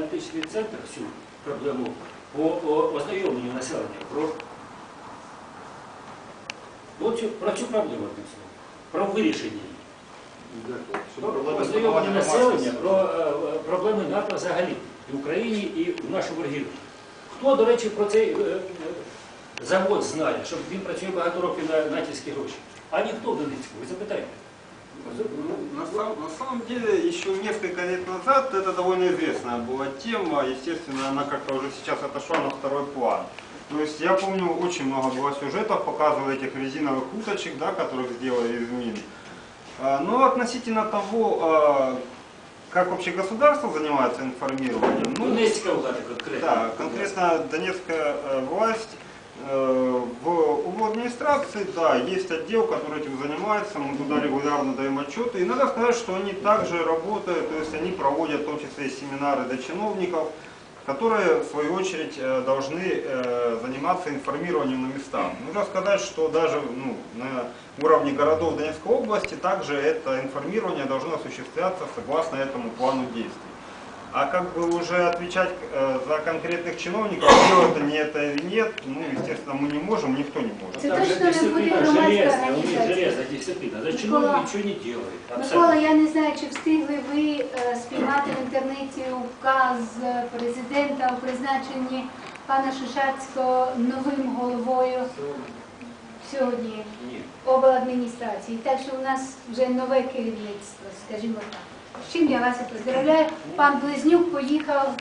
аналітичний центр всю проблему по ознайомленню населення про, ну, про цю проблему про вирішення її. Ознайомлення населення про е, е, проблеми НАТО взагалі і в Україні, і в нашому регіоні. Хто, до речі, про цей е, завод знає, що він працює багато років на натівські гроші? А ніхто в Донецьку, ви запитайте. Ну, На самом, деле, еще несколько лет назад это довольно известная была тема. Естественно, она как-то уже сейчас отошла на второй план. То есть я помню, очень много было сюжетов, показывали этих резиновых уточек, да, которых сделали из мин. А, Но относительно того, а, как вообще государство занимается информированием, ну, Донецька влада конкретно. да, конкретно донецкая э, власть администрации, да, есть отдел, который этим занимается, мы туда регулярно даем отчеты. И надо сказать, что они также работают, то есть они проводят в том числе и семинары для чиновников, которые в свою очередь э, должны э, заниматься информированием на местах. Нужно сказать, что даже ну, на уровне городов Донецкой области также это информирование должно осуществляться согласно этому плану действий. А как бы уже отвечать э, за конкретных чиновников, делают они это или нет, ну, естественно, мы не можем, никто не может. Це Там же точно не буде дисциплина громадська железная, у них організація. железная дисциплина. За Микола- чиновник ничего не делает. Микола, Абсолютно. я не знаю, чи встигли ви е, спіймати в інтернеті указ президента у призначенні пана Шишацького новим головою сьогодні Ні. обладміністрації. Так що у нас вже нове керівництво, скажімо так. Чим я вас і поздравляю. Пан Близнюк поїхав